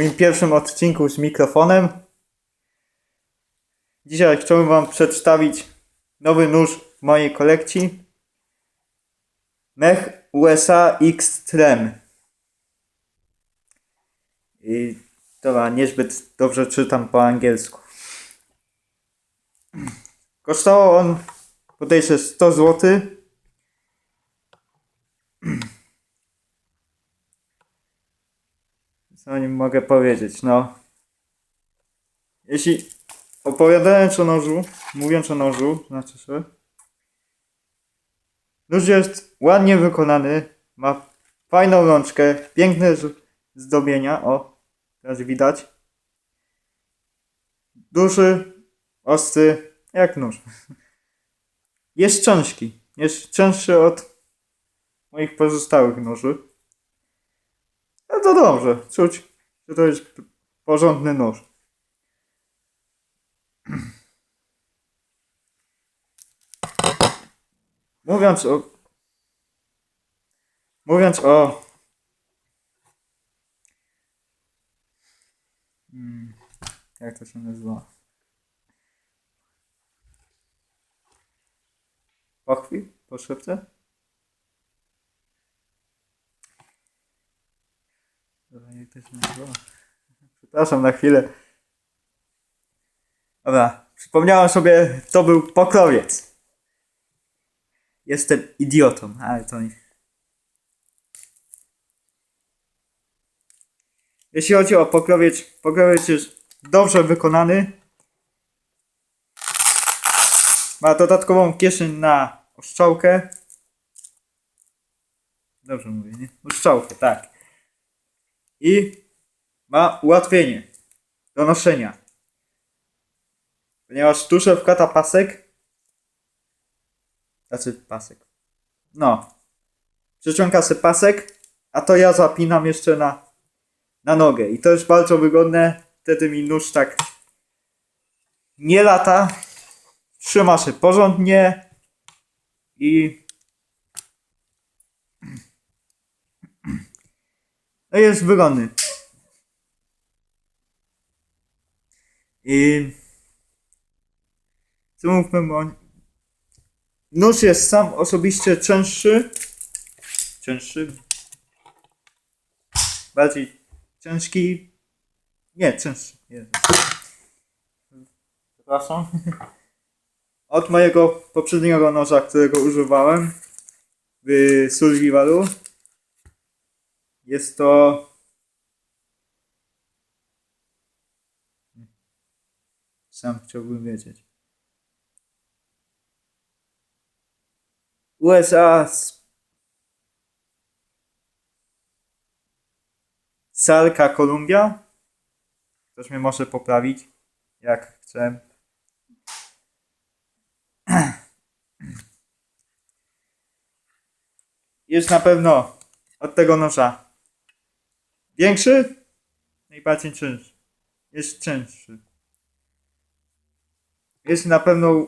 moim pierwszym odcinku z mikrofonem. Dzisiaj chciałbym Wam przedstawić nowy nóż w mojej kolekcji. Mech USA X Trem. I dobra, niezbyt dobrze czytam po angielsku. Kosztował on podejrzę 100 zł. Co o nim mogę powiedzieć? No. Jeśli opowiadając o nożu, mówiąc o nożu, znaczy że nóż jest ładnie wykonany, ma fajną rączkę, piękne zdobienia, o, teraz widać. Duży, ostry, jak nóż. Jest ciężki, jest cięższy od moich pozostałych nóży. No to dobrze, czuć, że to jest porządny nóż. Mówiąc o... Mówiąc o... Hmm, jak to się nazywa? Pochwi? Po szybce? Przepraszam na chwilę. Dobra, przypomniałem sobie, to był pokrowiec. Jestem idiotą, ale to nie. Jeśli chodzi o pokrowiec, pokrowiec jest dobrze wykonany. Ma dodatkową kieszeń na oszczałkę. Dobrze mówię, nie? Oszczałkę, tak. I ma ułatwienie do noszenia. Ponieważ tuszę wkłada pasek. Znaczy pasek. No. Przyciąga sobie pasek, a to ja zapinam jeszcze na, na nogę. I to jest bardzo wygodne. Wtedy mi nóż tak nie lata. Trzyma się porządnie. I jest wygodny. I co mówmy o Nóż jest sam osobiście cięższy. Cięższy. Bardziej ciężki. Nie, cięższy. Jezu. Przepraszam. Od mojego poprzedniego noża, którego używałem w Survivalu. Jest to sam chciałbym wiedzieć. USA Salka Kolumbia. Ktoś mnie może poprawić, jak chcę. Jest na pewno od tego noża większy, najbardziej cięższy. Jest cięższy. Jest na pewno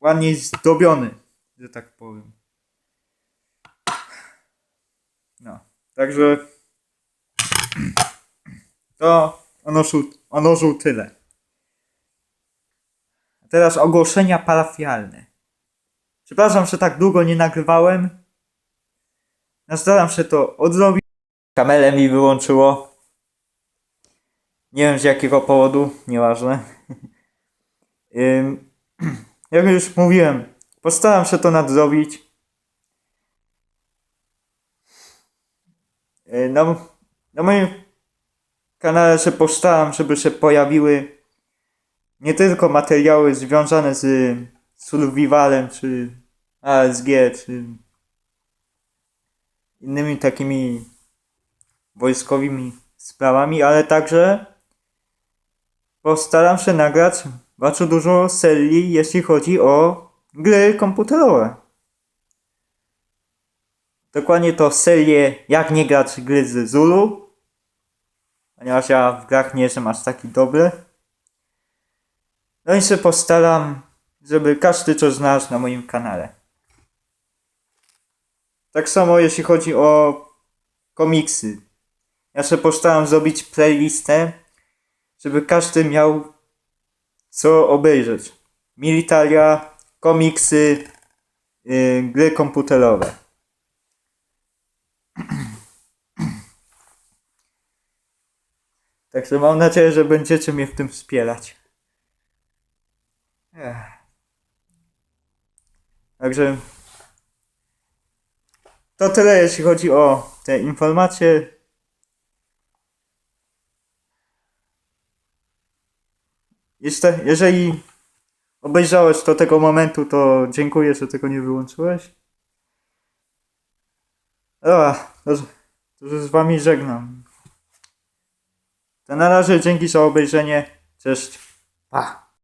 ładniej zdobiony, że tak powiem. No, także to o nożu, tyle. A teraz ogłoszenia parafialne. Przepraszam, że tak długo nie nagrywałem. No, staram się to odrobić. Kamerę mi wyłączyło. Nie wiem z jakiego powodu, nieważne. Jak już mówiłem, postaram się to nadrobić. Yy, Na, na moim kanale się postaram, żeby się pojawiły nie tylko materiały związane z survivalem, czy ASG, czy innymi takimi wojskowymi sprawami, ale także postaram się nagrać bardzo dużo serii, jeśli chodzi o gry komputerowe. Dokładnie to serię Jak nie grać gry z Zulu, ponieważ ja w grach nie jestem aż taki dobry. No i się postaram, żeby każdy to znalazł na moim kanale. Tak samo jeśli chodzi o komiksy. Ja się postaram zrobić playlistę, żeby każdy miał co obejrzeć. Militaria, komiksy, yy, gry komputerowe. Także mam nadzieję, że będziecie mnie w tym wspierać. Ech. Także to tyle, jeśli chodzi o te informacje. Jeszcze, jeżeli obejrzałeś do tego momentu, to dziękuję, że tego nie wyłączyłeś. Dobra, to, to z wami żegnam. To na razie dzięki za obejrzenie. Cześć. Pa.